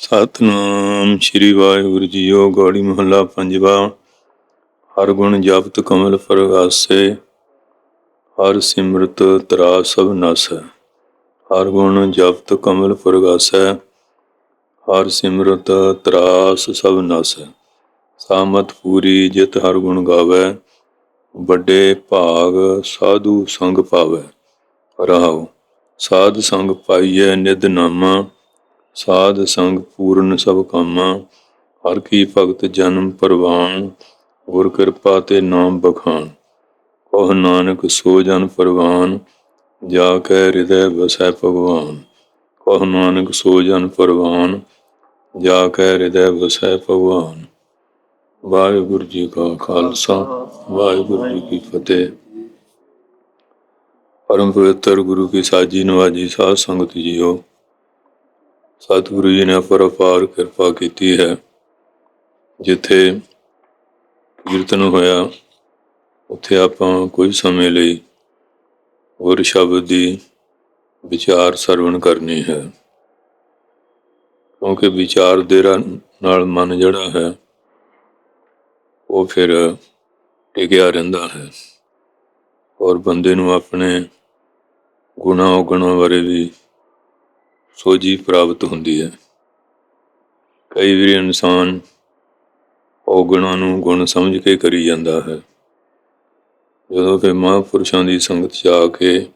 ਸਤਨਾਮ ਸ੍ਰੀ ਵਾਹਿਗੁਰੂ ਜੀਓ ਗੌੜੀ ਮਹੱਲਾ ਪੰਜਵਾ। ਹਰ ਗੁਣ ਜਪਤ ਕਮਲ ਫਰਗਾਸੇ, ਹਰ ਸਿਮਰਤ ਤਰਾ ਸਭ ਨਸ। ਹਰ ਗੁਣ ਜਪਤ ਕਮਲ ਫਰਗਾਸੈ, ਹਰ ਸਿਮਰਤ ਤਰਾਸ ਸਭ ਨਸ। ਸਾਮਤ ਪੂਰੀ ਜਿਤ ਹਰ ਗੁਣ ਗਾਵੇ, ਵੱਡੇ ਭਾਗ ਸਾਧੂ ਸੰਗ ਪਾਵੇ। ਰਹਾਉ ਸਾਧ ਸੰਗ ਪਾਈਐ ਨਿਧ ਨਾਮਾ ਸਾਧ ਸੰਗ ਪੂਰਨ ਸਭ ਕਾਮਾ, ਹਰ ਕੀ ਭਗਤ ਜਨਮ ਪਰਵਾਨ ਗੁਰ ਕਿਰਪਾ ਤੇ ਨਾਮ ਬਖਾਨ ਕਹ ਨਾਨਕ ਸੋ ਜਨ ਪਰਵਾਨ ਜਾ ਕੈ ਹਿਰਦੈ ਵਸੈ ਭਗਵਾਨ। ਕਹ ਨਾਨਕ ਸੋ ਜਨ ਪਰਵਾਨ ਜਾ ਕੈ ਹਿਰਦੈ ਵਸੈ ਭਗਵਾਨ। ਵਾਹਿਗੁਰੂ ਜੀ ਕਾ ਖਾਲਸਾ, ਵਾਹਿਗੁਰੂ ਜੀ ਕੀ ਫਤਿਹ। ਪਰਮ ਪਵਿੱਤਰ ਗੁਰੂ ਕੀ ਸਾਜੀ ਨਵਾਜੀ ਸਾਧ ਸੰਗਤ ਜੀਓ ਸਤਿਗੁਰੂ ਜੀ ਨੇ ਪਰਪਾਰ ਕਿਰਪਾ ਕੀਤੀ ਹੈ। ਜਿੱਥੇ ਕੀਰਤਨ ਹੋਇਆ, ਉੱਥੇ ਆਪਾਂ ਕੁਝ ਸਮੇਂ ਲਈ ਗੁਰ ਸ਼ਬਦ ਦੀ ਵਿਚਾਰ ਸਰਵਣ ਕਰਨੀ ਹੈ। ਕਿਉਂਕਿ ਵਿਚਾਰ ਦੇ ਰਾ- ਨਾਲ ਮਨ ਜਿਹੜਾ ਹੈ, ਉਹ ਫਿਰ ਟਿਕਿਆ ਰਹਿੰਦਾ ਹੈ। ਔਰ ਬੰਦੇ ਨੂੰ ਆਪਣੇ ਗੁਨਾਹ ਔਗਣਾਂ ਬਾਰੇ ਵੀ ਸੋਝੀ ਪ੍ਰਾਪਤ ਹੁੰਦੀ ਹੈ। ਕਈ ਵਾਰੀ ਇਨਸਾਨ ਔਗਣਾਂ ਨੂੰ ਗੁਣ ਸਮਝ ਕੇ ਕਰੀ ਜਾਂਦਾ ਹੈ। ਜਦੋਂ ਕਿ ਮਹਾਂਪੁਰਸ਼ਾਂ ਦੀ ਸੰਗਤ 'ਚ ਆ ਕੇ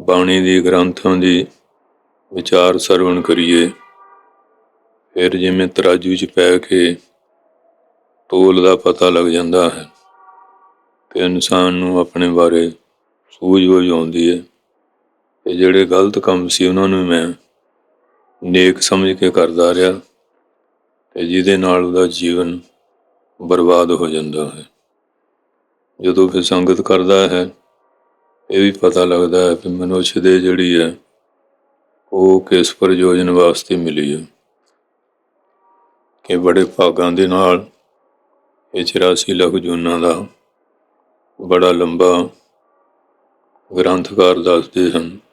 ਬਾਣੀ ਦੀ, ਗ੍ਰੰਥਾਂ ਦੀ ਵਿਚਾਰ ਸਰਵਣ ਕਰੀਏ, ਫਿਰ ਜਿਵੇਂ ਤਰਾਜੂ 'ਚ ਪੈ ਕੇ ਤੋਲ ਦਾ ਪਤਾ ਲੱਗ ਜਾਂਦਾ ਹੈ ਤੇ ਇਨਸਾਨ ਨੂੰ ਆਪਣੇ ਬਾਰੇ ਸੂਝ-ਬੂਝ ਆਉਂਦੀ ਹੈ। ਤੇ ਜਿਹੜੇ ਗਲਤ ਕੰਮ ਸੀ ਉਹਨਾਂ ਨੂੰ ਮੈਂ ਨੇਕ ਸਮਝ ਕੇ ਕਰਦਾ ਰਿਹਾ ਤੇ ਜਿਹਦੇ ਨਾਲ ਉਹਦਾ ਜੀਵਨ ਬਰਬਾਦ ਹੋ ਜਾਂਦਾ ਹੈ। ਜਦੋਂ ਫਿਰ ਸੰਗਤ ਕਰਦਾ ਹੈ, ਇਹ ਵੀ ਪਤਾ ਲੱਗਦਾ ਹੈ ਕਿ ਮਨੁੱਖ ਦੇ ਜਿਹੜੀ ਹੈ, ਉਹ ਕਿਸ ਪ੍ਰਯੋਜਨ ਵਾਸਤੇ ਮਿਲੀ ਹੈ। ਕਿ ਬੜੇ ਭਾਗਾਂ ਦੇ ਨਾਲ ਇਹ 84 ਲੱਖ ਜੂਨਾਂ ਦਾ ਬੜਾ ਲੰਬਾ ਗ੍ਰੰਥਕਾਰ ਦੱਸਦੇ ਹਨ।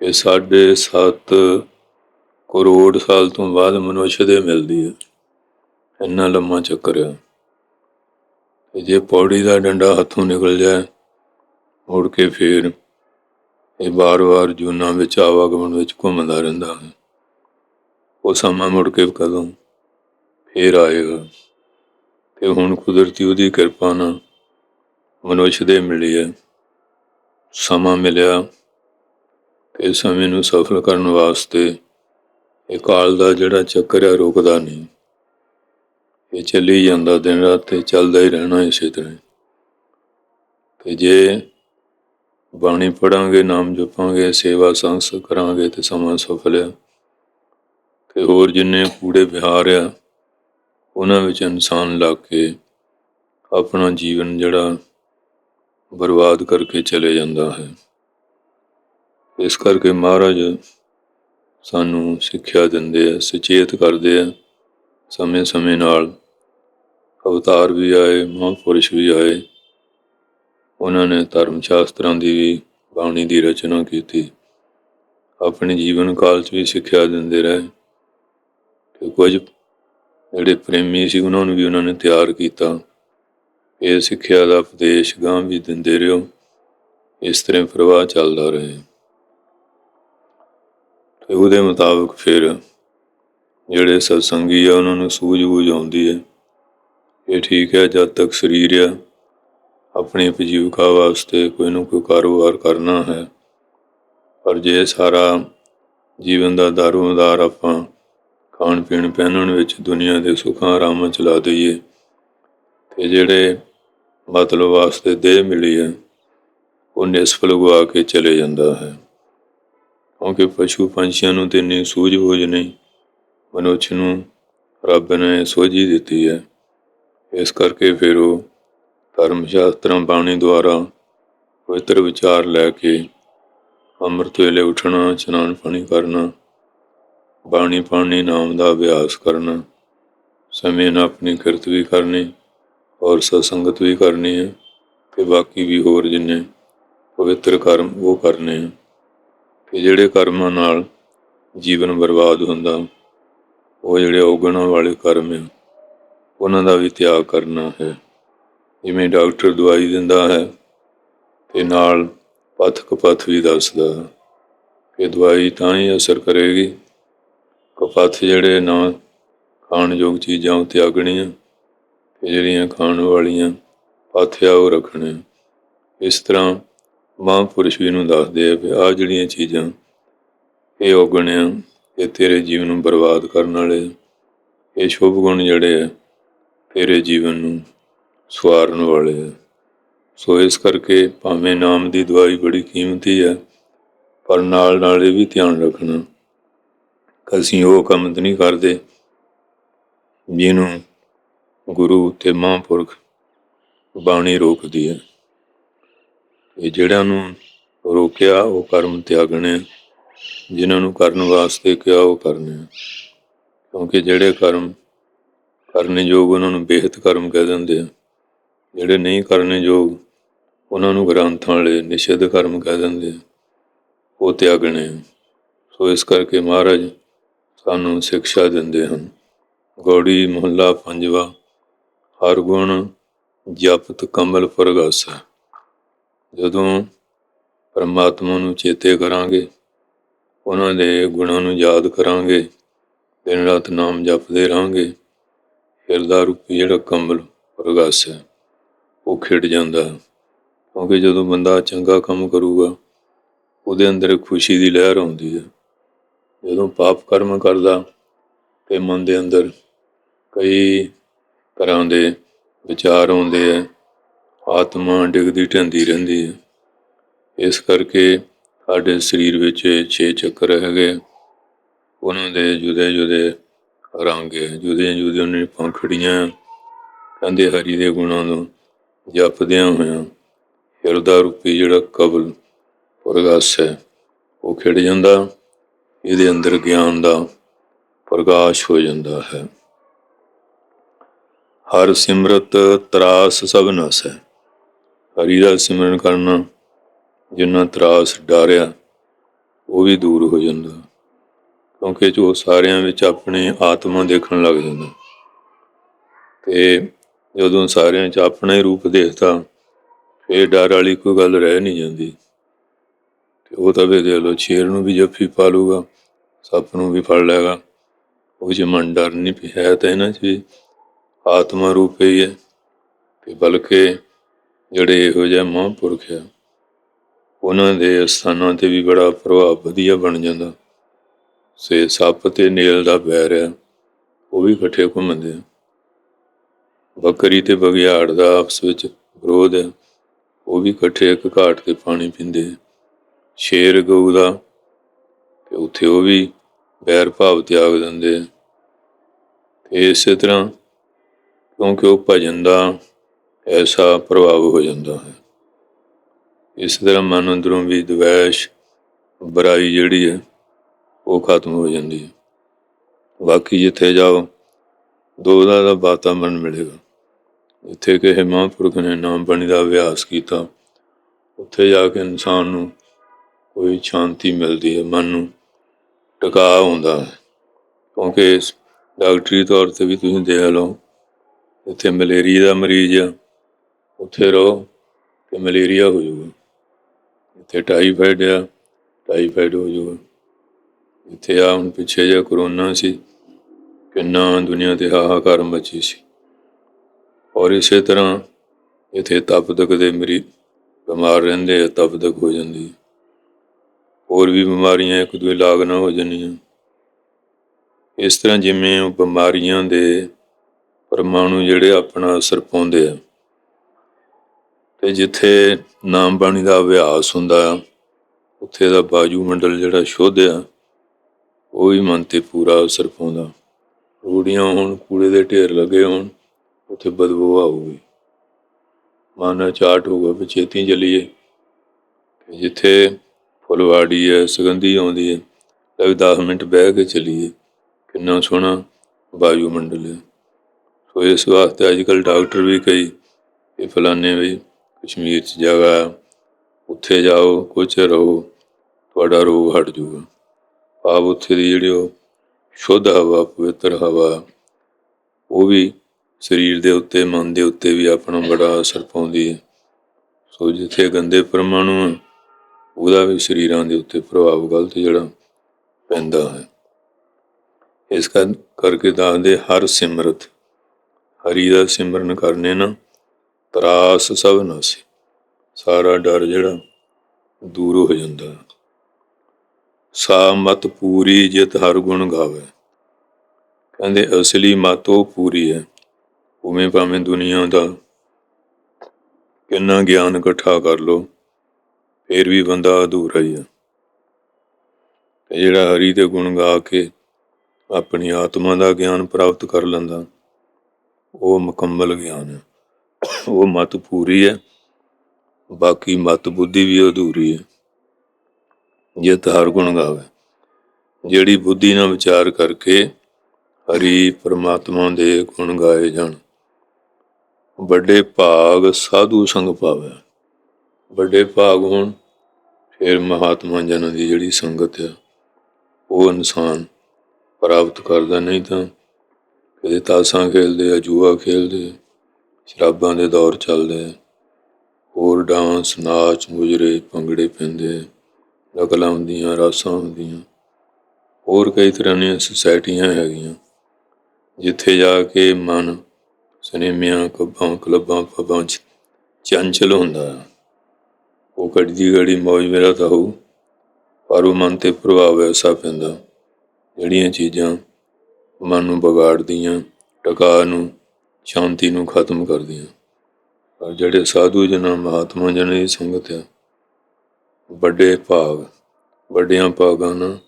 ਕਿ ਸਾਢੇ ਸੱਤ ਕਰੋੜ ਸਾਲ ਤੋਂ ਬਾਅਦ ਮਨੁੱਖ ਦੇ ਮਿਲਦੀ ਹੈ। ਇੰਨਾ ਲੰਮਾ ਚੱਕਰ ਹੈ। ਤੇ ਜੇ ਪੌੜੀ ਦਾ ਡੰਡਾ ਹੱਥੋਂ ਨਿਕਲ ਜਾਏ, ਮੁੜ ਕੇ ਫੇਰ ਇਹ ਵਾਰ-ਵਾਰ ਜੂਨਾਂ ਵਿੱਚ ਆਵਾਗਮਨ ਵਿੱਚ ਘੁੰਮਦਾ ਰਹਿੰਦਾ ਹੈ। ਉਹ ਸਮਾਂ ਮੁੜ ਕੇ ਕਦੋਂ ਫੇਰ ਆਏਗਾ? ਤੇ ਹੁਣ ਕੁਦਰਤੀ ਉਹਦੀ ਕਿਰਪਾ ਨਾਲ ਮਨੁੱਖ ਦੇ ਮਿਲੀ ਹੈ ਸਮਾਂ ਮਿਲਿਆ। ਇਹ ਸਮੇਂ ਨੂੰ ਸਫਲ ਕਰਨ ਵਾਸਤੇ ਇਹ ਕਾਲ ਦਾ ਜਿਹੜਾ ਚੱਕਰ ਹੈ, ਰੁਕਦਾ ਨਹੀਂ। ਇਹ ਚੱਲੀ ਜਾਂਦਾ, ਦਿਨ ਰਾਤ ਤੇ ਚੱਲਦਾ ਹੀ ਰਹਿਣਾ ਇਸੇ ਤਰ੍ਹਾਂ ਤੇ ਜੇ ਬਾਣੀ ਪੜਾਂਗੇ ਨਾਮ ਜਪਾਂਗੇ, ਸੇਵਾ ਸੰਸ ਕਰਾਂਗੇ ਤੇ ਸਮਾਂ ਸਫਲ ਹੈ ਤੇ ਹੋਰ ਜਿੰਨੇ ਕੂੜੇ ਵਿਹਾਰ ਆ, ਉਹਨਾਂ ਵਿੱਚ ਇਨਸਾਨ ਲੱਗ ਕੇ ਆਪਣਾ ਜੀਵਨ ਜਿਹੜਾ ਬਰਬਾਦ ਕਰਕੇ ਚਲੇ ਜਾਂਦਾ ਹੈ। ਇਸ ਕਰਕੇ ਮਹਾਰਾਜ ਸਾਨੂੰ ਸਿੱਖਿਆ ਦਿੰਦੇ ਆ, ਸੁਚੇਤ ਕਰਦੇ ਆ। ਸਮੇਂ-ਸਮੇਂ ਨਾਲ ਅਵਤਾਰ ਵੀ ਆਏ, ਮਹਾਂਪੁਰਸ਼ ਵੀ ਆਏ। ਉਹਨਾਂ ਨੇ ਧਰਮ ਸ਼ਾਸਤਰਾਂ ਦੀ ਵੀ ਬਾਣੀ ਦੀ ਰਚਨਾ ਕੀਤੀ। ਆਪਣੇ ਜੀਵਨ ਕਾਲ 'ਚ ਵੀ ਸਿੱਖਿਆ ਦਿੰਦੇ ਰਹੇ। ਤੇ ਕੁਝ ਜਿਹੜੇ ਪ੍ਰੇਮੀ ਸੀ, ਉਹਨਾਂ ਨੂੰ ਵੀ ਉਹਨਾਂ ਨੇ ਤਿਆਰ ਕੀਤਾ। ਇਹ ਸਿੱਖਿਆ ਦਾ ਉਪਦੇਸ਼ ਗਾਂ ਵੀ ਦਿੰਦੇ ਰਹੋ। ਇਸ ਤਰ੍ਹਾਂ ਪ੍ਰਵਾਹ ਚੱਲਦਾ ਰਹੇ। ਤੇ ਉਹਦੇ ਮੁਤਾਬਕ ਫਿਰ ਜਿਹੜੇ ਸਤਸੰਗੀ ਆ, ਉਹਨਾਂ ਨੂੰ ਸੂਝ-ਬੂਝ ਆਉਂਦੀ ਹੈ। ਇਹ ਠੀਕ ਹੈ, ਜਦ ਤੱਕ ਸਰੀਰ ਆ, ਆਪਣੀ ਉਪਜੀਵਕਾ ਵਾਸਤੇ ਕੋਈ ਨਾ ਕੋਈ ਕਾਰੋਬਾਰ ਕਰਨਾ ਹੈ। ਪਰ ਜੇ ਸਾਰਾ ਜੀਵਨ ਦਾ ਦਾਰੋਮਦਾਰ ਆਪਾਂ ਖਾਣ ਪੀਣ ਪਹਿਨਣ ਵਿੱਚ ਦੁਨੀਆ ਦੇ ਸੁੱਖਾਂ ਆਰਾਮਾਂ ਚਲਾ ਦਈਏ, ਤੇ ਜਿਹੜੇ ਮਤਲਬ ਵਾਸਤੇ ਦੇਹ ਮਿਲੀ ਹੈ, ਉਹ ਨਿਸਫਲ ਗਵਾ ਕੇ ਚਲੇ ਜਾਂਦਾ ਹੈ। ਕਿਉਂਕਿ ਪਸ਼ੂ ਪੰਛੀਆਂ ਨੂੰ ਤੇ ਇੰਨੀ ਸੂਝ-ਬੂਝ ਨਹੀਂ। ਮਨੁੱਖ ਨੂੰ ਰੱਬ ਨੇ ਸੋਝੀ ਦਿੱਤੀ ਹੈ। ਇਸ ਕਰਕੇ ਫਿਰ ਉਹ ਧਰਮ ਸ਼ਾਸਤਰਾਂ ਬਾਣੀ ਦੁਆਰਾ ਪਵਿੱਤਰ ਵਿਚਾਰ ਲੈ ਕੇ ਅੰਮ੍ਰਿਤ ਵੇਲੇ ਉੱਠਣਾ, ਇਸ਼ਨਾਨ ਪਾਣੀ ਕਰਨਾ, ਬਾਣੀ ਪਾਣੀ ਨਾਮ ਦਾ ਅਭਿਆਸ ਕਰਨਾ, ਸਮੇਂ ਨਾਲ ਆਪਣੀ ਕਿਰਤ ਵੀ ਕਰਨੀ ਔਰ ਸਤਸੰਗਤ ਵੀ ਕਰਨੀ ਹੈ ਤੇ ਬਾਕੀ ਵੀ ਹੋਰ ਜਿੰਨੇ ਪਵਿੱਤਰ ਕਰਮ ਉਹ ਕਰਨੇ ਹੈ ਕਿ ਜਿਹੜੇ ਕਰਮਾਂ ਨਾਲ ਜੀਵਨ ਬਰਬਾਦ ਹੁੰਦਾ, ਉਹ ਜਿਹੜੇ ਔਗਣਾਂ ਵਾਲੇ ਕਰਮ ਆ, ਉਹਨਾਂ ਦਾ ਵੀ ਤਿਆਗ ਕਰਨਾ ਹੈ। ਜਿਵੇਂ ਡਾਕਟਰ ਦਵਾਈ ਦਿੰਦਾ ਹੈ ਤੇ ਨਾਲ ਪਥਕ ਪਥ ਵੀ ਦੱਸਦਾ ਹੈ ਕਿ ਦਵਾਈ ਤਾਂ ਹੀ ਅਸਰ ਕਰੇਗੀ। ਕਪੱਥ ਜਿਹੜੇ ਨਾ ਖਾਣ ਯੋਗ ਚੀਜ਼ਾਂ ਉਹ ਤਿਆਗਣੀਆਂ, ਤੇ ਜਿਹੜੀਆਂ ਖਾਣ ਵਾਲੀਆਂ ਪਾਥਿਆ ਉਹ ਰੱਖਣੇ। ਇਸ ਤਰ੍ਹਾਂ ਮਹਾਂਪੁਰਸ਼ ਵੀ ਨੂੰ ਦੱਸਦੇ ਆ ਵੀ ਆਹ ਜਿਹੜੀਆਂ ਚੀਜ਼ਾਂ ਇਹ ਔਗਣਿਆ ਇਹ ਤੇਰੇ ਜੀਵਨ ਨੂੰ ਬਰਬਾਦ ਕਰਨ ਵਾਲੇ ਆ। ਇਹ ਸ਼ੁਭ ਗੁਣ ਜਿਹੜੇ ਆ, ਤੇਰੇ ਜੀਵਨ ਨੂੰ ਸਵਾਰਨ ਵਾਲੇ ਆ। ਸੋ ਇਸ ਕਰਕੇ ਭਾਵੇਂ ਨਾਮ ਦੀ ਦਵਾਈ ਬੜੀ ਕੀਮਤੀ ਹੈ ਪਰ ਨਾਲ ਨਾਲ ਇਹ ਵੀ ਧਿਆਨ ਰੱਖਣਾ। ਅਸੀਂ ਉਹ ਕੰਮ ਤਾਂ ਨਹੀਂ ਕਰਦੇ ਜਿਹਨੂੰ ਗੁਰੂ ਤੇ ਮਹਾਂਪੁਰਖ ਬਾਣੀ ਰੋਕਦੀ ਹੈ ਇਹ ਜਿਹੜਿਆਂ ਨੂੰ ਰੋਕਿਆ, ਉਹ ਕਰਮ ਤਿਆਗਣੇ। ਆ। ਜਿਨ੍ਹਾਂ ਨੂੰ ਕਰਨ ਵਾਸਤੇ ਕਿਹਾ, ਉਹ ਕਰਨੇ। ਕਿਉਂਕਿ ਜਿਹੜੇ ਕਰਮ ਕਰਨੇ ਯੋਗ ਉਹਨਾਂ ਨੂੰ ਬੇਹਤ ਕਰਮ ਕਹਿ ਦਿੰਦੇ ਆ। ਜਿਹੜੇ ਨਹੀਂ ਕਰਨੇ ਯੋਗ ਉਹਨਾਂ ਨੂੰ ਗ੍ਰੰਥਾਂ ਵਾਲੇ ਨਿਸ਼ਿਧ ਕਰਮ ਕਹਿ ਦਿੰਦੇ ਆ। ਉਹ ਤਿਆਗਣੇ। ਆ। ਸੋ ਇਸ ਕਰਕੇ ਮਹਾਰਾਜ ਸਾਨੂੰ ਸਿੱਖਿਆ ਦਿੰਦੇ ਹਨ। ਗੌੜੀ ਮੁਹੱਲਾ ਪੰਜਵਾ, ਹਰ ਗੁਣ ਜਪਤ ਕਮਲ ਪ੍ਰਗਾਸਾ ਜਦੋਂ ਪਰਮਾਤਮਾ ਨੂੰ ਚੇਤੇ ਕਰਾਂਗੇ, ਉਹਨਾਂ ਦੇ ਗੁਣਾਂ ਨੂੰ ਯਾਦ ਕਰਾਂਗੇ, ਦਿਨ ਰਾਤ ਨਾਮ ਜਪਦੇ ਰਹਾਂਗੇ ਹਿਰਦਾ ਰੂਪੀ ਜਿਹੜਾ ਕੰਬਲ ਕਮਲ ਹੈ, ਉਹ ਖਿੜ ਜਾਂਦਾ ਹੈ। ਕਿਉਂਕਿ ਜਦੋਂ ਬੰਦਾ ਚੰਗਾ ਕੰਮ ਕਰੂਗਾ, ਉਹਦੇ ਅੰਦਰ ਖੁਸ਼ੀ ਦੀ ਲਹਿਰ ਆਉਂਦੀ ਹੈ ਜਦੋਂ ਪਾਪ ਕਰਮ ਕਰਦਾ ਤੇ ਮਨ ਦੇ ਅੰਦਰ ਕਈ ਤਰ੍ਹਾਂ ਦੇ ਵਿਚਾਰ ਆਉਂਦੇ ਆ ਆਤਮਾ ਡਿੱਗਦੀ ਢੰਦੀ ਰਹਿੰਦੀ ਹੈ। ਇਸ ਕਰਕੇ ਸਾਡੇ ਸਰੀਰ ਵਿੱਚ ਛੇ ਚੱਕਰ ਹੈਗੇ ਉਹਨਾਂ ਦੇ ਜੁਦੇ ਜੁਦੇ ਰੰਗ ਹੈ ਜੁਦੇ ਜੁਦੇ ਉਹਨਾਂ ਦੀਆਂ ਪੰਖੜੀਆਂ ਕਹਿੰਦੇ ਹਰੀ ਦੇ ਗੁਣਾਂ ਨੂੰ ਜਪਦਿਆਂ ਹੋਇਆਂ ਹਿਰਦਾ ਰੂਪੀ ਜਿਹੜਾ ਕਬਲ ਪ੍ਰਗਾਸ ਹੈ, ਉਹ ਖਿੜ ਜਾਂਦਾ। ਇਹਦੇ ਅੰਦਰ ਗਿਆਨ ਦਾ ਪ੍ਰਕਾਸ਼ ਹੋ ਜਾਂਦਾ ਹੈ। ਹਰ ਸਿਮਰਤ ਤਰਾਸ ਸਭ ਨਸ ਹੈ। ਹਰੀ ਦਾ ਸਿਮਰਨ ਕਰਨਾ ਜਿੰਨਾ ਤਰਾਸ, ਡਾਰਿਆ, ਉਹ ਵੀ ਦੂਰ ਹੋ ਜਾਂਦਾ। ਕਿਉਂਕਿ ਜੋ ਸਾਰਿਆਂ ਵਿੱਚ ਆਪਣੇ ਆਤਮਾ ਦੇਖਣ ਲੱਗ ਜਾਂਦਾ। ਤੇ ਜਦੋਂ ਸਾਰਿਆਂ 'ਚ ਆਪਣਾ ਹੀ ਰੂਪ ਦੇਖਦਾ, ਫੇਰ ਡਰ ਵਾਲੀ ਕੋਈ ਗੱਲ ਰਹਿ ਨਹੀਂ ਜਾਂਦੀ। ਤੇ ਉਹ ਤਾਂ ਵੇ ਦੇ ਲੋ ਸ਼ੇਰ ਨੂੰ ਵੀ ਜੱਫੀ ਪਾ ਲੂਗਾ, ਸੱਪ ਨੂੰ ਵੀ ਫੜ ਲਏਗਾ। ਉਹ ਜੇ ਮਨ ਡਰ ਨਹੀਂ ਪਿਆ ਹੈ ਤਾਂ ਇਹਨਾਂ 'ਚ ਆਤਮਾ ਰੂਪ ਹੀ ਹੈ। ਤੇ ਬਲਕਿ ਜਿਹੜੇ ਇਹੋ ਜਿਹੇ ਮਹਾਂਪੁਰਖ ਆ, ਉਹਨਾਂ ਦੇ ਸਥਾਨਾਂ ਤੇ ਵੀ ਬੜਾ ਪ੍ਰਭਾਵ ਵਧੀਆ ਬਣ ਜਾਂਦਾ। ਸੇ ਸੱਪ ਤੇ ਨੇਲ ਦਾ ਬੈਰ ਹੈ ਉਹ ਵੀ ਇਕੱਠੇ ਘੁੰਮਦੇ ਆ। ਬੱਕਰੀ ਤੇ ਬਗਿਆੜ ਦਾ ਆਪਸ ਵਿੱਚ ਵਿਰੋਧ ਹੈ ਉਹ ਵੀ ਇਕੱਠੇ ਇੱਕ ਘਾਟ ਤੇ ਪਾਣੀ ਪੀਂਦੇ ਸ਼ੇਰ ਗਊ ਦਾ, ਤੇ ਉੱਥੇ ਉਹ ਵੀ ਬੈਰ ਭਾਵ ਤਿਆਗ ਦਿੰਦੇ ਆ। ਤੇ ਇਸੇ ਤਰ੍ਹਾਂ ਕਿਉਂਕਿ ਉਹ ਭਜਨ ਦਾ ਐਸਾ ਪ੍ਰਭਾਵ ਹੋ ਜਾਂਦਾ ਹੈ। ਇਸ ਤਰ੍ਹਾਂ ਮਨ ਅੰਦਰੋਂ ਵੀ ਦਵੈਸ਼, ਬੁਰਾਈ ਜਿਹੜੀ ਹੈ, ਉਹ ਖਤਮ ਹੋ ਜਾਂਦੀ ਹੈ। ਬਾਕੀ ਜਿੱਥੇ ਜਾਓ, ਦੋ ਦਾ ਦਾ ਵਾਤਾਵਰਣ ਮਿਲੇਗਾ। ਜਿੱਥੇ ਕਿਸੇ ਮਹਾਂਪੁਰਖ ਨੇ ਨਾਮ ਬਾਣੀ ਦਾ ਅਭਿਆਸ ਕੀਤਾ, ਉੱਥੇ ਜਾ ਕੇ ਇਨਸਾਨ ਨੂੰ ਕੋਈ ਸ਼ਾਂਤੀ ਮਿਲਦੀ ਹੈ, ਮਨ ਨੂੰ ਟਿਕਾ ਹੁੰਦਾ ਹੈ। ਕਿਉਂਕਿ ਡਾਕਟਰੀ ਤੌਰ ਤੇ ਵੀ ਤੁਸੀਂ ਦੇਖ ਲਓ, ਇੱਥੇ ਮਲੇਰੀਆ ਦਾ ਮਰੀਜ਼ ਆ ਉੱਥੇ ਰਹੋ ਤੇ ਮਲੇਰੀਆ ਹੋ ਜਾਊਗਾ। ਇੱਥੇ ਟਾਈਫਾਈਡ ਆ ਟਾਈਫਾਈਡ ਹੋ ਜਾਊਗਾ। ਇੱਥੇ ਆ, ਹੁਣ ਪਿੱਛੇ ਜਿਹਾ ਕਰੋਨਾ ਸੀ, ਕਿੰਨਾ ਦੁਨੀਆ ਤੇ ਹਾਹਾਕਾਰ ਮਚੀ ਸੀ। ਔਰ ਇਸੇ ਤਰ੍ਹਾਂ ਇੱਥੇ ਤਪਦਕ ਦੇ ਮਰੀਜ਼ ਬਿਮਾਰ ਰਹਿੰਦੇ ਆ ਤਪਦਕ ਹੋ ਜਾਂਦੀ ਹੋਰ ਵੀ ਬਿਮਾਰੀਆਂ ਇੱਕ ਦੂਏ ਲਾਗ ਨਾ ਹੋ ਜਾਂਦੀਆਂ। ਇਸ ਤਰ੍ਹਾਂ ਜਿਵੇਂ ਉਹ ਬਿਮਾਰੀਆਂ ਦੇ ਪਰਮਾਣੂ ਜਿਹੜੇ ਆਪਣਾ ਅਸਰ ਪਾਉਂਦੇ ਆ ਤੇ ਜਿੱਥੇ ਨਾਮ ਬਾਣੀ ਦਾ ਅਭਿਆਸ ਹੁੰਦਾ ਆ, ਉੱਥੇ ਦਾ ਬਾਜੂ ਮੰਡਲ ਜਿਹੜਾ ਸ਼ੁੱਧ ਆ, ਉਹ ਵੀ ਮਨ ਤੇ ਪੂਰਾ ਅਸਰ ਪਾਉਂਦਾ। ਰੂੜੀਆਂ ਹੋਣ, ਕੂੜੇ ਦੇ ਢੇਰ ਲੱਗੇ ਹੋਣ, ਉੱਥੇ ਬਦਬੂ ਆਊਗੀ ਮਨ ਚਾਟ ਹੋਊਗਾ ਵੀ ਛੇਤੀ ਚਲੀਏ। ਜਿੱਥੇ ਫੁਲਵਾੜੀ ਹੈ, ਸੁਗੰਧੀ ਆਉਂਦੀ ਹੈ ਲੱਗ 10 ਮਿੰਟ ਬਹਿ ਕੇ ਚਲੀਏ। ਕਿੰਨਾ ਸੋਹਣਾ ਵਾਯੂ ਮੰਡਲ ਹੈ। ਸੋ ਇਸ ਵਾਸਤੇ ਅੱਜ ਕੱਲ ਡਾਕਟਰ ਵੀ ਕਈ ਇਹ ਫਲਾਣੇ ਵੀ ਕਸ਼ਮੀਰ 'ਚ ਜਗ੍ਹਾ ਉੱਥੇ ਜਾਓ ਕੁਛ ਰਹੋ ਤੁਹਾਡਾ ਰੋਗ ਹਟ ਜਾਊਗਾ। ਭਾਵ ਉੱਥੇ ਦੀ ਜਿਹੜੀ ਉਹ ਸ਼ੁੱਧ ਹਵਾ ਪਵਿੱਤਰ ਹਵਾ ਉਹ ਵੀ ਸਰੀਰ ਦੇ ਉੱਤੇ ਮਨ ਦੇ ਉੱਤੇ ਵੀ ਆਪਣਾ ਬੜਾ ਅਸਰ ਪਾਉਂਦੀ ਹੈ। ਸੋ ਜਿੱਥੇ ਗੰਦੇ ਪਰਮਾਣੂ ਆ, ਉਹਦਾ ਵੀ ਸਰੀਰਾਂ ਦੇ ਉੱਤੇ ਪ੍ਰਭਾਵ ਗਲਤ ਜਿਹੜਾ ਪੈਂਦਾ ਹੈ। ਇਸ ਕਰ- ਕਰਕੇ ਦੱਸਦੇ ਹਰ ਸਿਮਰਤ ਹਰੀ ਦਾ ਸਿਮਰਨ ਕਰਨੇ ਨਾ ਤਰਾਸ ਸਭ ਨਾਸੀ ਸਾਰਾ ਡਰ ਜਿਹੜਾ ਦੂਰ ਹੋ ਜਾਂਦਾ। ਸਾ ਮਤ ਪੂਰੀ ਜਿਤ ਹਰ ਗੁਣ ਗਾਵੇ। ਕਹਿੰਦੇ ਅਸਲੀ ਮਤ ਉਹ ਪੂਰੀ ਹੈ। ਉਵੇਂ ਭਾਵੇਂ ਦੁਨੀਆ ਦਾ ਕਿੰਨਾ ਗਿਆਨ ਇਕੱਠਾ ਕਰ ਲੋ, ਫਿਰ ਵੀ ਬੰਦਾ ਅਧੂਰਾ ਹੀ ਹੈ। ਤੇ ਜਿਹੜਾ ਹਰੀ ਦੇ ਗੁਣ ਗਾ ਕੇ ਆਪਣੀ ਆਤਮਾ ਦਾ ਗਿਆਨ ਪ੍ਰਾਪਤ ਕਰ ਲੈਂਦਾ, ਉਹ ਮੁਕੰਮਲ ਗਿਆਨ ਹੈ। ਉਹ ਮਤ ਪੂਰੀ ਹੈ, ਬਾਕੀ ਮਤ ਬੁੱਧੀ ਵੀ ਅਧੂਰੀ ਹੈ। ਜੇ ਹਰ ਗੁਣ ਗਾਵੇ। ਜਿਹੜੀ ਬੁੱਧੀ ਨਾਲ ਵਿਚਾਰ ਕਰਕੇ ਹਰੀ ਪ੍ਰਮਾਤਮਾ ਦੇ ਗੁਣ ਗਾਏ ਜਾਣ। ਵੱਡੇ ਭਾਗ ਸਾਧੂ ਸੰਗ ਪਾਵੇ। ਵੱਡੇ ਭਾਗ ਹੋਣ, ਫਿਰ ਮਹਾਤਮਾ ਜਨਾਂ ਦੀ ਜਿਹੜੀ ਸੰਗਤ ਹੈ ਉਹ ਇਨਸਾਨ ਪ੍ਰਾਪਤ ਕਰਦਾ। ਨਹੀਂ ਤਾਂ ਕਦੇ ਤਾਸਾਂ ਖੇਲਦੇ ਆ, ਜੂਆ ਖੇਲਦੇ ਸ਼ਰਾਬਾਂ ਦੇ ਦੌਰ ਚੱਲਦੇ ਹੋਰ ਡਾਂਸ, ਨਾਚ, ਮੁਜਰੇ, ਭੰਗੜੇ ਪੈਂਦੇ ਨਕਲਾਂ ਹੁੰਦੀਆਂ, ਰਾਸਾਂ ਹੁੰਦੀਆਂ। ਹੋਰ ਕਈ ਤਰ੍ਹਾਂ ਦੀਆਂ ਸੁਸਾਇਟੀਆਂ ਹੈਗੀਆਂ। ਜਿੱਥੇ ਜਾ ਕੇ ਮਨ ਸਿਨੇਮਿਆਂ ਕੱਬਾਂ ਕਲੱਬਾਂ, ਪਬਾਂ ਚ ਚੰਚਲ ਹੁੰਦਾ ਹੈ। ਉਹ ਘੜੀ ਘੜੀ ਮੌਜ ਮੇਰਾ ਤਾਂ ਹੋਊ, ਪਰ ਉਹ ਮਨ ਤੇ ਪ੍ਰਭਾਵ ਐਸਾ ਪੈਂਦਾ, ਜਿਹੜੀਆਂ ਚੀਜ਼ਾਂ ਮਨ ਨੂੰ ਵਿਗਾੜਦੀਆਂ, ਟਕਾ ਨੂੰ ਸ਼ਾਂਤੀ ਨੂੰ ਖਤਮ ਕਰਦੀਆਂ। ਪਰ ਜਿਹੜੇ ਸਾਧੂ ਜਨ, ਮਹਾਤਮਾ ਜਨ ਦੀ ਸੰਗਤ ਹੈ ਵੱਡੇ ਭਾਗ, ਵੱਡਿਆਂ ਭਾਗਾਂ ਨਾਲ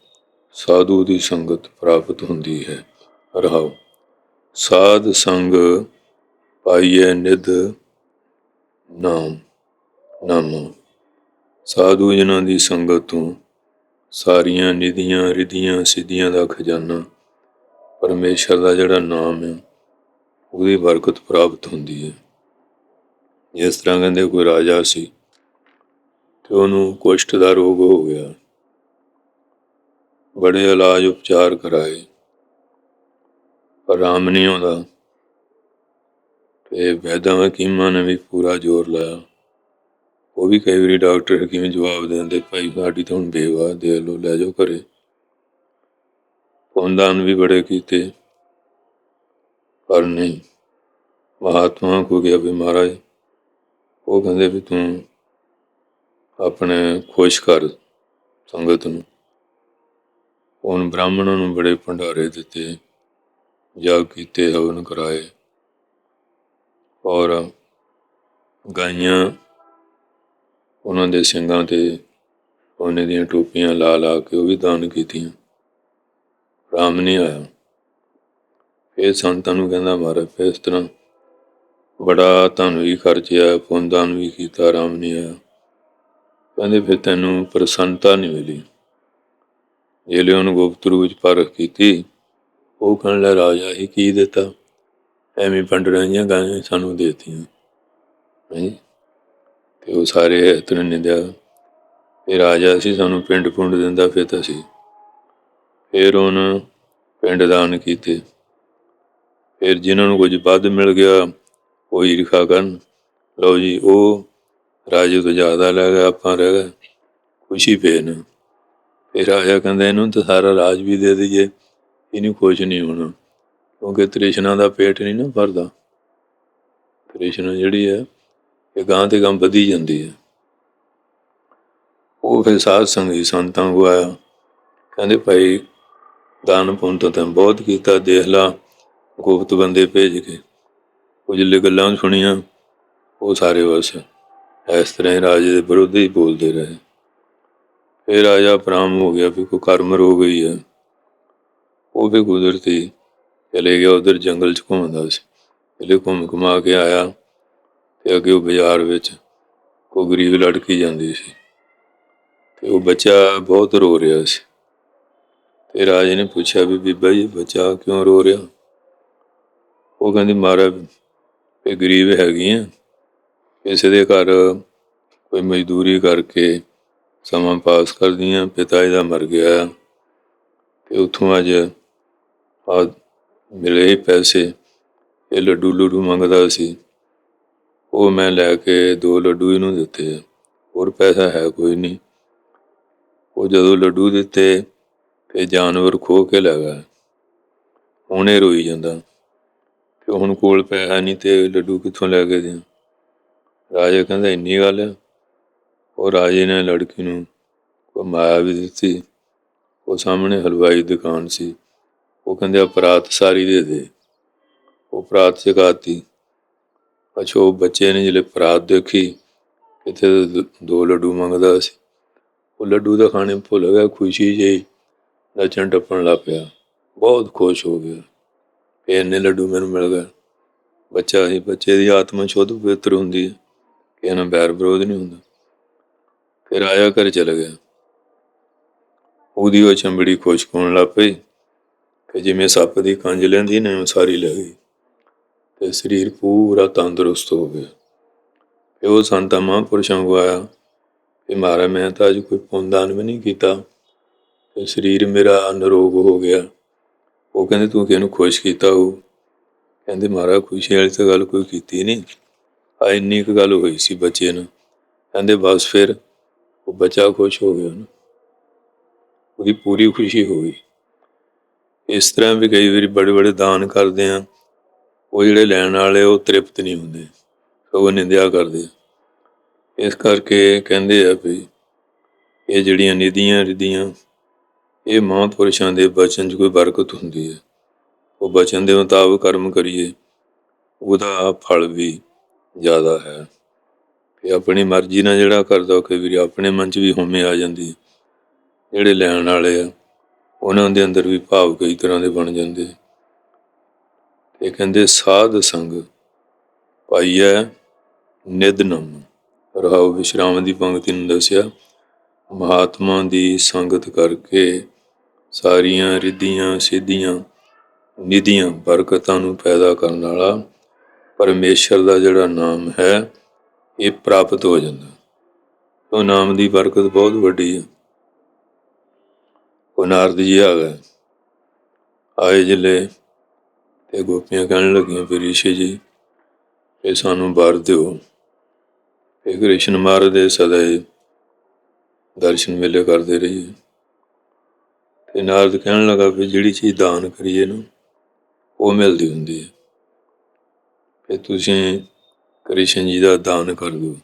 ਸਾਧੂ ਦੀ ਸੰਗਤ ਪ੍ਰਾਪਤ ਹੁੰਦੀ ਹੈ। ਰਹਾਓ ਸਾਧ ਸੰਗ ਪਾਈਏ ਨਿਧ ਨਾਮ ਨਾਮ। ਸਾਧੂ ਜਨਾਂ ਦੀ ਸੰਗਤ ਤੋਂ ਸਾਰੀਆਂ ਨਿਧੀਆਂ, ਰਿਧੀਆਂ, ਸਿੱਧੀਆਂ ਦਾ ਖਜ਼ਾਨਾ ਪਰਮੇਸ਼ਰ ਦਾ ਜਿਹੜਾ ਨਾਮ ਹੈ ਉਹਦੀ ਬਰਕਤ ਪ੍ਰਾਪਤ ਹੁੰਦੀ ਹੈ। ਇਸ ਤਰ੍ਹਾਂ ਕਹਿੰਦੇ ਕੋਈ ਰਾਜਾ ਸੀ ਤੇ ਉਹਨੂੰ ਕੁਸ਼ਟ ਦਾ ਰੋਗ ਹੋ ਗਿਆ। ਬੜੇ ਇਲਾਜ ਉਪਚਾਰ ਕਰਾਏ। ਪਰ ਆਰਾਮ ਨਹੀਂ ਆਉਂਦਾ। ਤੇ ਵੈਦਾਂ ਹਕੀਮਾਂ ਨੇ ਵੀ ਪੂਰਾ ਜ਼ੋਰ ਲਾਇਆ। ਉਹ ਵੀ ਕਈ ਵਾਰੀ ਡਾਕਟਰ ਹਕੀਮ ਜਵਾਬ ਦਿੰਦੇ, ਭਾਈ ਸਾਡੀ ਤਾਂ ਹੁਣ ਬੇਵਾ ਦੇ ਲੋ ਲੈ ਜਾਓ ਘਰੇ। ਫੋਨਦਾਨ ਵੀ ਬੜੇ ਕੀਤੇ। ਪਰ ਨਹੀਂ। ਮਹਾਤਮਾ ਕੋ ਗਿਆ ਵੀ ਮਹਾਰਾਜ ਉਹ ਕਹਿੰਦੇ ਵੀ ਤੂੰ ਆਪਣੇ ਖੁਸ਼ ਕਰ ਸੰਗਤ ਨੂੰ। ਉਹਨ ਬ੍ਰਾਹਮਣਾਂ ਨੂੰ ਬੜੇ ਭੰਡਾਰੇ ਦਿੱਤੇ ਜਗ ਕੀਤੇ, ਹਵਨ ਕਰਾਏ। ਔਰ ਗਾਈਆਂ ਉਹਨਾਂ ਦੇ ਸਿੰਘਾਂ ਤੇ ਉਹਨੇ ਦੀਆਂ ਟੋਪੀਆਂ ਲਾ ਲਾ ਕੇ ਉਹ ਵੀ ਦਾਨ ਕੀਤੀਆਂ। ਰਾਮ ਨਹੀਂ ਆਇਆ। ਫਿਰ ਸੰਤਾਂ ਨੂੰ ਕਹਿੰਦਾ, ਮਹਾਰਾਜ ਫਿਰ ਇਸ ਤਰ੍ਹਾਂ ਬੜਾ ਧਨ ਵੀ ਖਰਚਿਆ ਪੁੰਨਦਾਨ ਵੀ ਕੀਤਾ, ਆਰਾਮ ਨਹੀਂ ਆਇਆ। ਕਹਿੰਦੇ, ਫਿਰ ਤੈਨੂੰ ਪ੍ਰਸੰਨਤਾ ਨਹੀਂ ਮਿਲੀ। ਜੇ ਲਿਓਨ ਗੁਪਤ ਰੂਪ ਵਿੱਚ ਪਰਖ ਕੀਤੀ। ਉਹ ਕਹਿਣ ਲੱਗਾ, ਰਾਜਾ ਹੀ ਕੀ ਦਿੱਤਾ? ਐਵੇਂ ਪੰਡ ਰਹੀਆਂ ਗਾਂ ਸਾਨੂੰ ਦੇਤੀਆਂ। ਨਹੀਂ ਤੇ ਉਹ ਸਾਰੇ ਇਤਨੇ ਨਿੰਦਿਆ। ਇਹ ਰਾਜਾ ਸੀ, ਸਾਨੂੰ ਪਿੰਡ ਪੁੰਡ ਦਿੰਦਾ ਫਿਰ ਤਾਂ ਸੀ। ਫਿਰ ਉਹਨ ਪਿੰਡ ਦਾਨ ਕੀਤੇ। ਫਿਰ ਜਿਨ੍ਹਾਂ ਨੂੰ ਕੁਝ ਵੱਧ ਮਿਲ ਗਿਆ, ਉਹ ਈਰਖਾ ਕਰਨ। ਲਓ ਜੀ, ਉਹ ਰਾਜੇ ਤੋਂ ਜ਼ਿਆਦਾ ਲੈ ਗਿਆ ਆਪਾਂ ਰਹਿ ਗਏ। ਖੁਸ਼ੀ ਪਏ ਨਾ। ਫਿਰ ਰਾਜਾ ਕਹਿੰਦਾ, ਇਹਨੂੰ ਤਾਂ ਸਾਰਾ ਰਾਜ ਵੀ ਦੇ ਦਈਏ, ਇਹਨੂੰ ਖੁਸ਼ ਨਹੀਂ ਹੋਣਾ। ਕਿਉਂਕਿ ਤ੍ਰਿਸ਼ਨਾ ਦਾ ਪੇਟ ਨਹੀਂ ਨਾ ਭਰਦਾ। ਤ੍ਰਿਸ਼ਨਾ ਜਿਹੜੀ ਹੈ, ਇਹ ਗਾਂ ਤੇ ਗਾਂ ਵਧੀ ਜਾਂਦੀ ਹੈ। ਉਹ ਫਿਰ ਸਾਧ ਸੰਗੀ ਸੰਤਾਂ ਕੋ ਆਇਆ। ਕਹਿੰਦੇ, ਭਾਈ ਦਾਨ ਪੁੰਨ ਤਾਂ ਬਹੁਤ ਕੀਤਾ, ਦੇਖ ਲਾ ਗੁਪਤ ਬੰਦੇ ਭੇਜ ਕੇ ਕੁਝ ਲੈ ਗੱਲਾਂ ਸੁਣੀਆਂ, ਉਹ ਸਾਰੇ ਬਸ ਇਸ ਤਰ੍ਹਾਂ ਹੀ ਰਾਜੇ ਦੇ ਵਿਰੁੱਧ ਹੀ ਬੋਲਦੇ ਰਹੇ। ਫਿਰ ਰਾਜਾ ਪ੍ਰਾਮ ਹੋ ਗਿਆ ਵੀ ਕੋਈ ਕਰਮ ਰੋ ਗਈ ਹੈ ਉਹ ਵੀ ਕੁਦਰਤੀ ਚਲੇ ਗਿਆ, ਉਧਰ ਜੰਗਲ ਚ ਘੁੰਮਦਾ ਸੀ। ਚਲੇ ਘੁੰਮ ਘੁਮਾ ਕੇ ਆਇਆ ਤੇ ਅੱਗੇ ਉਹ ਬਾਜ਼ਾਰ ਵਿੱਚ ਕੋਈ ਗਰੀਬ ਲੜਕੀ ਜਾਂਦੀ ਸੀ ਤੇ ਉਹ ਬੱਚਾ ਬਹੁਤ ਰੋ ਰਿਹਾ ਸੀ। ਤੇ ਰਾਜੇ ਨੇ ਪੁੱਛਿਆ ਵੀ ਬੀਬਾ ਜੀ, ਬੱਚਾ ਕਿਉਂ ਰੋ ਰਿਹਾ? ਉਹ ਕਹਿੰਦੀ, ਮਹਾਰਾਜ, ਇਹ ਗਰੀਬ ਹੈਗੀ ਆ। ਕਿਸੇ ਦੇ ਘਰ ਕੋਈ ਮਜ਼ਦੂਰੀ ਕਰਕੇ ਸਮਾਂ ਪਾਸ ਕਰਦੀਆਂ, ਪਿਤਾ ਇਹਦਾ ਮਰ ਗਿਆ। ਕਿ ਉੱਥੋਂ ਅੱਜ ਆ ਮਿਲੇ ਪੈਸੇ। ਇਹ ਲੱਡੂ ਲੁੱਡੂ ਮੰਗਦਾ ਸੀ। ਉਹ ਮੈਂ ਲੈ ਕੇ ਦੋ ਲੱਡੂ ਇਹਨੂੰ ਦਿੱਤੇ। ਹੋਰ ਪੈਸਾ ਹੈ ਕੋਈ ਨਹੀਂ। ਉਹ ਜਦੋਂ ਲੱਡੂ ਦਿੱਤੇ, ਤੇ ਜਾਨਵਰ ਖੋ ਕੇ ਲੈ ਗਿਆ। ਹੁਣ ਰੋਈ ਜਾਂਦਾ। ਕਿ ਹੁਣ ਕੋਲ ਪੈਸਾ ਨਹੀਂ ਤੇ ਲੱਡੂ ਕਿੱਥੋਂ ਲੈ ਕੇ ਦਿਆਂ ਰਾਜੇ ਕਹਿੰਦਾ, ਇੰਨੀ ਗੱਲ ਹੈ ਉਹ ਰਾਜੇ ਨੇ ਲੜਕੀ ਨੂੰ ਕੋਈ ਮਾਇਆ ਵੀ ਦਿੱਤੀ। ਉਹ ਸਾਹਮਣੇ ਹਲਵਾਈ ਦੁਕਾਨ ਸੀ। ਉਹ ਕਹਿੰਦੇ ਆ ਪਰਾਤ ਸਾਰੀ ਦੇ ਦੇ। ਉਹ ਪਰਾਤ ਚਕਾਤੀ ਅੱਛਾ, ਉਹ ਬੱਚੇ ਨੇ ਜਿਹੜੇ ਪਰਾਤ ਦੇਖੀ ਕਿਤੇ ਦ- ਦੋ ਲੱਡੂ ਮੰਗਦਾ ਸੀ। ਉਹ ਲੱਡੂ ਦਾ ਖਾਣੇ ਭੁੱਲ ਗਿਆ, ਖੁਸ਼ੀ ਜਿਹੀ ਨੱਚਣ ਟੱਪਣ ਲੱਗ ਪਿਆ। ਬਹੁਤ ਖੁਸ਼ ਹੋ ਗਿਆ। ਕਿ ਇੰਨੇ ਲੱਡੂ ਮੈਨੂੰ ਮਿਲ ਗਏ। ਬੱਚਾ ਹੀ ਬੱਚੇ ਦੀ ਆਤਮਾ ਸ਼ੁੱਧ ਪਵਿੱਤਰ ਹੁੰਦੀ ਹੈ ਕਿ ਇਹਨਾਂ ਬੈਰ ਵਿਰੋਧ ਨਹੀਂ ਹੁੰਦਾ। ਫਿਰ ਆਇਆ ਘਰ ਚਲਾ ਗਿਆ। ਉਹਦੀ ਉਹ ਚੰਬੜੀ ਖੁਸ਼ ਹੋਣ ਲੱਗ ਪਈ ਕਿ ਜਿਵੇਂ ਸੱਪ ਦੀ ਕੰਜ ਲੈਂਦੀ ਨੇ ਉਹ ਸਾਰੀ ਲੈ ਗਈ। ਤੇ ਸਰੀਰ ਪੂਰਾ ਤੰਦਰੁਸਤ ਹੋ ਗਿਆ। ਫਿਰ ਉਹ ਸੰਤਾਂ ਮਹਾਂਪੁਰਸ਼ਾਂ ਕੋ ਆਇਆ ਕਿ ਮਹਾਰਾਜ ਮੈਂ ਤਾਂ ਅੱਜ ਕੋਈ ਪੁੰਨ ਦਾਨ ਵੀ ਨਹੀਂ ਕੀਤਾ। ਤੇ ਸਰੀਰ ਮੇਰਾ ਨਿਰੋਗ ਹੋ ਗਿਆ। ਉਹ ਕਹਿੰਦੇ ਤੂੰ ਕਿਹਨੂੰ ਖੁਸ਼ ਕੀਤਾ ਹੋ ਕਹਿੰਦੇ ਮਹਾਰਾਜ ਖੁਸ਼ੀ ਵਾਲੀ ਤਾਂ ਗੱਲ ਕੋਈ ਕੀਤੀ ਨਹੀਂ। ਆ ਇੰਨੀ ਕੁ ਗੱਲ ਹੋਈ ਸੀ ਬੱਚੇ ਨੂੰ। ਕਹਿੰਦੇ ਬਸ ਫਿਰ ਉਹ ਬੱਚਾ ਖੁਸ਼ ਹੋ ਗਿਆ ਨਾ ਉਹਦੀ ਪੂਰੀ ਖੁਸ਼ੀ ਹੋ ਗਈ। ਇਸ ਤਰ੍ਹਾਂ ਵੀ ਕਈ ਵਾਰੀ ਬੜੇ ਬੜੇ ਦਾਨ ਕਰਦੇ ਆ। ਉਹ ਜਿਹੜੇ ਲੈਣ ਵਾਲੇ ਉਹ ਤ੍ਰਿਪਤ ਨਹੀਂ ਹੁੰਦੇ। ਸਗੋਂ ਨਿੰਦਿਆ ਕਰਦੇ ਇਸ ਕਰਕੇ ਕਹਿੰਦੇ ਆ ਵੀ ਇਹ ਜਿਹੜੀਆਂ ਨਿਧੀਆਂ ਰਿਧੀਆਂ ਇਹ ਮਹਾਂਪੁਰਸ਼ਾਂ ਦੇ ਬਚਨ 'ਚ ਕੋਈ ਬਰਕਤ ਹੁੰਦੀ ਹੈ। ਉਹ ਬਚਨ ਦੇ ਮੁਤਾਬਕ ਕਰਮ ਕਰੀਏ, ਉਹਦਾ ਫਲ ਵੀ ਜ਼ਿਆਦਾ ਹੈ। ਕਿ ਆਪਣੀ ਮਰਜ਼ੀ ਨਾਲ ਜਿਹੜਾ ਕਰਦਾ, ਉਹ ਕਈ ਵਾਰੀ ਆਪਣੇ ਮਨ 'ਚ ਵੀ ਹੋਮੇ ਆ ਜਾਂਦੀ ਜਿਹੜੇ ਲੈਣ ਵਾਲੇ ਆ, ਉਹਨਾਂ ਦੇ ਅੰਦਰ ਵੀ ਭਾਵ ਕਈ ਤਰ੍ਹਾਂ ਦੇ ਬਣ ਜਾਂਦੇ। ਤੇ ਕਹਿੰਦੇ, ਸਾਧ ਸੰਗ ਪਾਈਐ ਨਿਦਨਮ ਰਹਾਉ ਵਿਸ਼ਰਾਮ ਦੀ ਪੰਕਤੀ ਨੂੰ ਦੱਸਿਆ। ਮਹਾਤਮਾ ਦੀ ਸੰਗਤ ਕਰਕੇ ਸਾਰੀਆਂ ਰਿੱਧੀਆਂ, ਸਿੱਧੀਆਂ ਨਿਧੀਆਂ ਬਰਕਤਾਂ ਨੂੰ ਪੈਦਾ ਕਰਨ ਵਾਲਾ ਪਰਮੇਸ਼ਰ ਦਾ ਜਿਹੜਾ ਨਾਮ ਹੈ, ਇਹ ਪ੍ਰਾਪਤ ਹੋ ਜਾਂਦਾ। ਉਹ ਨਾਮ ਦੀ ਬਰਕਤ ਬਹੁਤ ਵੱਡੀ ਹੈ ਉਹ ਨਾਰਦ ਜੀ ਆ ਗਏ। ਆਏ ਜਿਲੇ ਤੇ ਗੋਪੀਆਂ ਕਹਿਣ ਲੱਗੀਆਂ ਫਿਰ ਰਿਸ਼ੀ ਜੀ, ਇਹ ਸਾਨੂੰ ਵਰ ਦਿਓ। ਇਹ ਕ੍ਰਿਸ਼ਨ ਮਹਾਰਾਜ ਦੇ ਸਦਾ ਦਰਸ਼ਨ ਮੇਲੇ ਕਰਦੇ ਰਹੀਏ। ਤੇ ਨਾਰਦ ਕਹਿਣ ਲੱਗਾ ਵੀ ਜਿਹੜੀ ਚੀਜ਼ ਦਾਨ ਕਰੀਏ ਨਾ, ਉਹ ਮਿਲਦੀ ਹੁੰਦੀ ਹੈ। ਫਿਰ ਤੁਸੀਂ ਕ੍ਰਿਸ਼ਨ ਜੀ ਦਾ ਦਾਨ ਕਰ ਦਿਓ।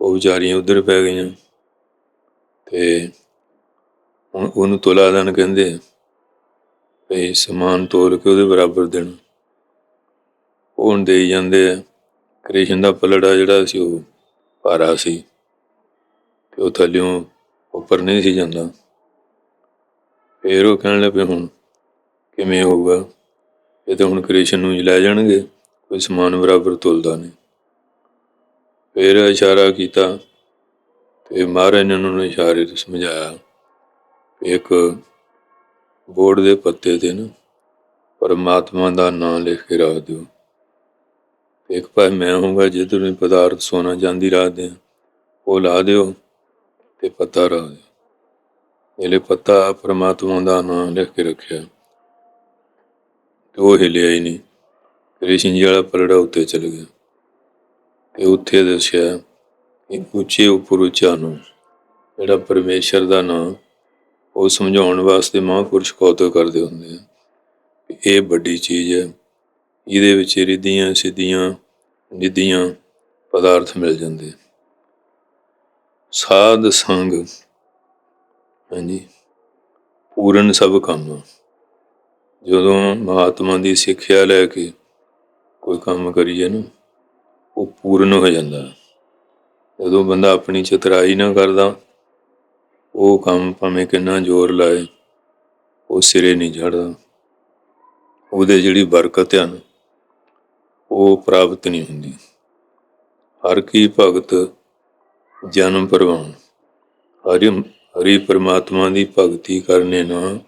ਉਹ ਵਿਚਾਰੀਆਂ ਉਧਰ ਪੈ ਗਈਆਂ। ਤੇ ਹੁਣ ਉਹਨੂੰ ਤੋਲਾ ਦਾਨ ਕਹਿੰਦੇ ਆ ਵੀ ਸਮਾਨ ਤੋਲ ਕੇ ਉਹਦੇ ਬਰਾਬਰ ਦੇਣਾ। ਉਹ ਹੁਣ ਦੇਈ ਜਾਂਦੇ ਆ। ਕ੍ਰਿਸ਼ਨ ਦਾ ਪਲੜਾ ਜਿਹੜਾ ਸੀ ਉਹ ਭਾਰਾ ਸੀ। ਤੇ ਉਹ ਥੱਲਿਓਂ ਉੱਪਰ ਨਹੀਂ ਸੀ ਜਾਂਦਾ। ਫੇਰ ਉਹ ਕਹਿਣ ਲੱਗੇ, ਹੁਣ ਕਿਵੇਂ ਹੋਊਗਾ? ਇਹ ਤਾਂ ਹੁਣ ਕ੍ਰਿਸ਼ਨ ਨੂੰ ਹੀ ਲੈ ਜਾਣਗੇ, ਕੋਈ ਸਮਾਨ ਬਰਾਬਰ ਤੁਲਦਾ ਨਹੀਂ। ਫੇਰ ਇਸ਼ਾਰਾ ਕੀਤਾ ਤੇ ਮਹਾਰਾਜ ਨੇ ਉਹਨਾਂ ਨੂੰ ਇਸ਼ਾਰੇ ਤੋਂ ਸਮਝਾਇਆ ਇੱਕ ਬੋਰਡ ਦੇ ਪੱਤੇ ਤੇ ਨਾ ਪਰਮਾਤਮਾ ਦਾ ਨਾਮ ਲਿਖ ਕੇ ਰੱਖ ਦਿਓ। ਇੱਕ ਭਾਵੇਂ ਮੈਂ ਹੋਊਗਾ ਜਿੱਧਰ ਵੀ ਪਦਾਰਥ ਸੋਨਾ ਚਾਂਦੀ ਰੱਖਦੇ ਆ ਉਹ ਲਾ ਦਿਓ। ਤੇ ਪੱਤਾ ਰੱਖ ਦਿਓ ਇਹਲੇ ਪੱਤਾ ਪਰਮਾਤਮਾ ਦਾ ਨਾਮ ਲਿਖ ਕੇ ਰੱਖਿਆ। ਤੇ ਉਹ ਹਿਲਿਆ ਹੀ ਨਹੀਂ। ਕ੍ਰਿਸ਼ਨ ਜੀ ਵਾਲਾ ਪਰੜਾ ਉੱਤੇ ਚਲ ਗਿਆ ਤੇ ਉੱਥੇ ਦੱਸਿਆ ਕਿ ਉੱਚੇ ਉੱਪਰ ਉੱਚਾ ਨੂੰ ਜਿਹੜਾ ਪਰਮੇਸ਼ਰ ਦਾ ਨਾਮ, ਉਹ ਸਮਝਾਉਣ ਵਾਸਤੇ ਮਹਾਂਪੁਰਸ਼ ਕੌਤਕ ਕਰਦੇ ਹੁੰਦੇ ਆ। ਇਹ ਵੱਡੀ ਚੀਜ਼ ਹੈ। ਇਹਦੇ ਵਿੱਚ ਰਿੱਧੀਆਂ, ਸਿੱਧੀਆਂ, ਨਿਧੀਆਂ ਪਦਾਰਥ ਮਿਲ ਜਾਂਦੇ ਸਾਧ ਸੰਗ, ਹਾਂਜੀ, ਪੂਰਨ ਸਭ ਕੰਮ। ਜਦੋਂ ਮਹਾਤਮਾ ਦੀ ਸਿੱਖਿਆ ਲੈ ਕੇ ਕੋਈ ਕੰਮ ਕਰੀਏ ਨਾ, ਉਹ ਪੂਰਨ ਹੋ ਜਾਂਦਾ। ਜਦੋਂ ਬੰਦਾ ਆਪਣੀ ਚਤਰਾਈ ਨਾ ਕਰਦਾ, ਉਹ ਕੰਮ ਭਾਵੇਂ ਕਿੰਨਾ ਜ਼ੋਰ ਲਾਏ, ਉਹ ਸਿਰੇ ਨਹੀਂ ਚੜਦਾ ਉਹਦੇ ਜਿਹੜੀ ਬਰਕਤ ਆ ਉਹ ਪ੍ਰਾਪਤ ਨਹੀਂ ਹੁੰਦੀ। ਹਰ ਕੀ ਭਗਤ ਜਨਮ ਪਰਵਾਨ ਹਰਿ ਹਰੀ ਪਰਮਾਤਮਾ ਦੀ ਭਗਤੀ ਕਰਨੇ ਨਾਲ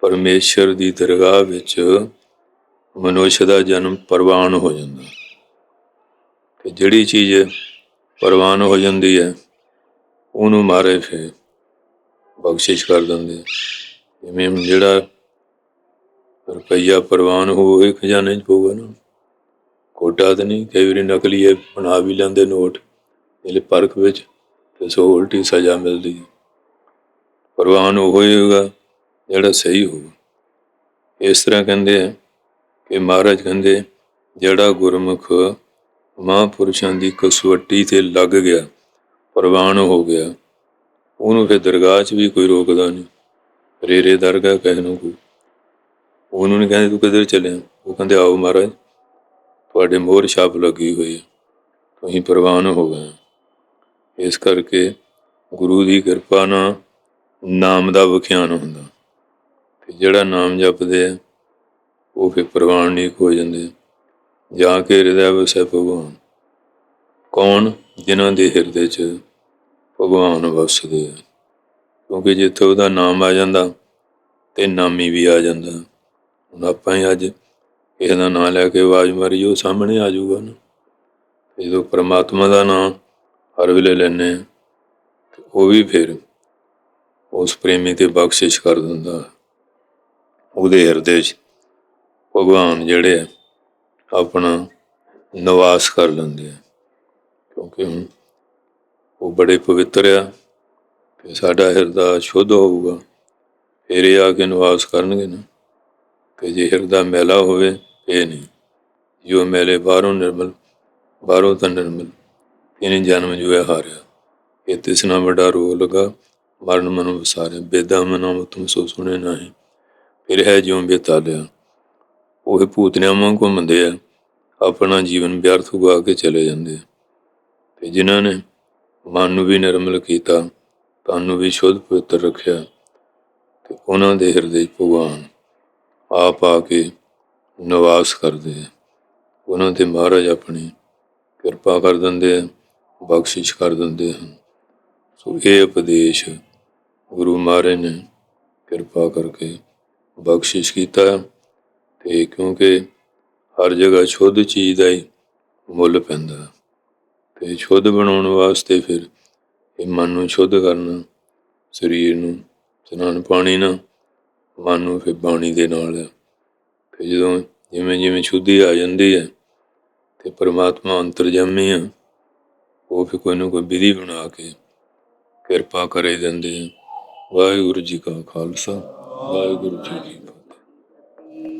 ਪਰਮੇਸ਼ਰ ਦੀ ਦਰਗਾਹ ਵਿੱਚ ਮਨੁੱਖ ਦਾ ਜਨਮ ਪ੍ਰਵਾਨ ਹੋ ਜਾਂਦਾ। ਤੇ ਜਿਹੜੀ ਚੀਜ਼ ਪ੍ਰਵਾਨ ਹੋ ਜਾਂਦੀ ਹੈ, ਉਹਨੂੰ ਮਾਰੇ ਫਿਰ ਬਖਸ਼ਿਸ਼ ਕਰ ਦਿੰਦੇ ਜਿਵੇਂ ਜਿਹੜਾ ਰੁਪਈਆ ਪ੍ਰਵਾਨ ਹੋਵੇ ਖਜ਼ਾਨੇ 'ਚ ਪਊਗਾ ਨਾ। ਕੋਟਾ ਤੇ ਨਹੀਂ, ਕਈ ਵਾਰੀ ਨਕਲੀ ਇਹ ਬਣਾ ਵੀ ਲੈਂਦੇ ਨੋਟ। ਜਿਹੜੇ ਪਰਖ ਵਿੱਚ ਤੇ ਸੋ ਉਲਟੀ ਸਜ਼ਾ ਮਿਲਦੀ ਹੈ। ਪ੍ਰਵਾਨ ਉਹ ਹੋਏਗਾ ਜਿਹੜਾ ਸਹੀ ਹੋਊਗਾ। ਇਸ ਤਰ੍ਹਾਂ ਕਹਿੰਦੇ ਆ ਕਿ ਮਹਾਰਾਜ ਕਹਿੰਦੇ, ਜਿਹੜਾ ਗੁਰਮੁਖ ਮਹਾਂਪੁਰਸ਼ਾਂ ਦੀ ਕਸਵੱਟੀ ਤੇ ਲੱਗ ਗਿਆ, ਪ੍ਰਵਾਨ ਹੋ ਗਿਆ, ਉਹਨੂੰ ਫਿਰ ਦਰਗਾਹ 'ਚ ਵੀ ਕੋਈ ਰੋਕਦਾ ਨਹੀਂ। ਰੇਰੇ ਦਰਗਾਹ ਕਹਿ ਨੂੰ ਕੋਈ। ਉਹਨੂੰ ਨਹੀਂ ਕਹਿੰਦੇ, ਤੂੰ ਕਿੱਧਰ ਚੱਲਿਆ? ਉਹ ਕਹਿੰਦੇ, ਆਓ ਮਹਾਰਾਜ, ਤੁਹਾਡੇ ਮੋਹਰ ਛਾਪ ਲੱਗੀ ਹੋਈ ਹੈ। ਤੁਸੀਂ ਪ੍ਰਵਾਨ ਹੋ ਗਏ ਇਸ ਕਰਕੇ ਗੁਰੂ ਦੀ ਕਿਰਪਾ ਨਾਲ ਨਾਮ ਦਾ ਵਿਖਿਆਨ ਹੁੰਦਾ। ਤੇ ਜਿਹੜਾ ਨਾਮ ਜਪਦੇ ਆ, ਉਹ ਫਿਰ ਪ੍ਰਵਾਨਿਕ ਹੋ ਜਾਂਦੇ ਆ। ਜਾਂ ਕਿ ਹਿਰਦੈ ਵਸੈ ਭਗਵਾਨ। ਕੌਣ? ਜਿਨ੍ਹਾਂ ਦੇ ਹਿਰਦੇ 'ਚ ਭਗਵਾਨ ਵਸਦੇ ਆ। ਕਿਉਂਕਿ ਜਿੱਥੇ ਉਹਦਾ ਨਾਮ ਆ ਜਾਂਦਾ, ਤੇ ਨਾਮੀ ਵੀ ਆ ਜਾਂਦਾ। ਹੁਣ ਆਪਾਂ ਹੀ ਅੱਜ ਕਿਸੇ ਦਾ ਨਾਮ ਲੈ ਕੇ ਆਵਾਜ਼ ਮਾਰੀ ਉਹ ਸਾਹਮਣੇ ਆ ਜਾਊਗਾ ਨਾ। ਜਦੋਂ ਪ੍ਰਮਾਤਮਾ ਦਾ ਨਾਮ ਹਰ ਵੇਲੇ ਲੈਂਦੇ ਆ ਤੇ ਉਹ ਵੀ ਫਿਰ ਉਸ ਪ੍ਰੇਮੀ ਤੇ ਬਖਸ਼ਿਸ਼ ਕਰ ਦਿੰਦਾ। ਉਹਦੇ ਹਿਰਦੇ 'ਚ ਭਗਵਾਨ ਜਿਹੜੇ ਆ, ਆਪਣਾ ਨਿਵਾਸ ਕਰ ਲੈਂਦੇ ਆ। ਕਿਉਂਕਿ ਹੁਣ ਉਹ ਬੜੇ ਪਵਿੱਤਰ ਆ ਤੇ ਸਾਡਾ ਹਿਰਦਾ ਸ਼ੁੱਧ ਹੋਊਗਾ। ਫਿਰ ਇਹ ਆ ਕੇ ਨਿਵਾਸ ਕਰਨਗੇ ਨਾ। ਕਿ ਜੇ ਹਿਰਦਾ ਮੈਲਾ ਹੋਵੇ, ਇਹ ਨਹੀਂ। ਜੋ ਮੈਲੇ ਬਾਹਰੋਂ ਨਿਰਮਲ, ਬਾਹਰੋਂ ਤਾਂ ਨਿਰਮਲ। ਇਹਨੇ ਜਨਮ ਜੋ ਹਾਰਿਆ। ਇਹ ਤਿਸ ਤਿਸਨਾ ਵੱਡਾ ਰੋਗ ਲਗਾ। ਮਰਨ ਮਨ ਵਸਾਰੇ ਬੇਦਾ ਮਨੋ ਤੁਮ ਸੋ ਸੁਣੇ ਨਹੀਂ। ਫਿਰ ਹੈ ਜਿਉ ਬੇਤਾਲਿਆ ਉਹ ਭੂਤਨਿਆਂ ਵਾਂਗ ਘੁੰਮਦੇ ਆ। ਆਪਣਾ ਜੀਵਨ ਵਿਅਰਥ ਉਗਾ ਕੇ ਚਲੇ ਜਾਂਦੇ ਆ। ਤੇ ਜਿਨ੍ਹਾਂ ਨੇ ਮਨ ਨੂੰ ਵੀ ਨਿਰਮਲ ਕੀਤਾ ਤੁਹਾਨੂੰ ਵੀ ਸ਼ੁੱਧ ਪਵਿੱਤਰ ਰੱਖਿਆ, ਤੇ ਉਹਨਾਂ ਦੇ ਹਿਰਦੇ ਭਗਵਾਨ ਆਪ ਆ ਕੇ ਨਿਵਾਸ ਕਰਦੇ ਆ। ਉਹਨਾਂ ਤੇ ਮਹਾਰਾਜ ਆਪਣੀ ਕਿਰਪਾ ਕਰ ਦਿੰਦੇ ਆ। ਬਖਸ਼ਿਸ਼ ਕਰ ਦਿੰਦੇ ਹਨ ਸੋ ਇਹ ਉਪਦੇਸ਼ ਗੁਰੂ ਮਹਾਰਾਜ ਨੇ ਕਿਰਪਾ ਕਰਕੇ ਬਖਸ਼ਿਸ਼ ਕੀਤਾ ਤੇ ਕਿਉਂਕਿ ਹਰ ਜਗ੍ਹਾ ਸ਼ੁੱਧ ਚੀਜ਼ ਦਾ ਹੀ ਮੁੱਲ ਪੈਂਦਾ ਤੇ ਸ਼ੁੱਧ ਬਣਾਉਣ ਵਾਸਤੇ ਫਿਰ ਇਹ ਮਨ ਨੂੰ ਸ਼ੁੱਧ ਕਰਨਾ, ਸਰੀਰ ਨੂੰ ਸਨਾਨ ਪਾਣੀ ਨਾਲ, ਮਨ ਨੂੰ ਫਿਰ ਬਾਣੀ ਦੇ ਨਾਲ ਆ। ਜਦੋਂ ਜਿਵੇਂ ਜਿਵੇਂ ਸ਼ੁੱਧੀ ਆ ਜਾਂਦੀ ਹੈ ਤੇ ਪ੍ਰਮਾਤਮਾ ਅੰਤਰਜਾਮੀ ਆ ਉਹ ਫਿਰ ਕੋਈ ਨਾ ਕੋਈ ਵਿਧੀ ਬਣਾ ਕੇ ਕਿਰਪਾ ਕਰੇ ਦਿੰਦੇ ਆ। ਵਾਹਿਗੁਰੂ ਜੀ ਕਾ ਖਾਲਸਾ, ਵਾਹਿਗੁਰੂ ਜੀ ਕੀ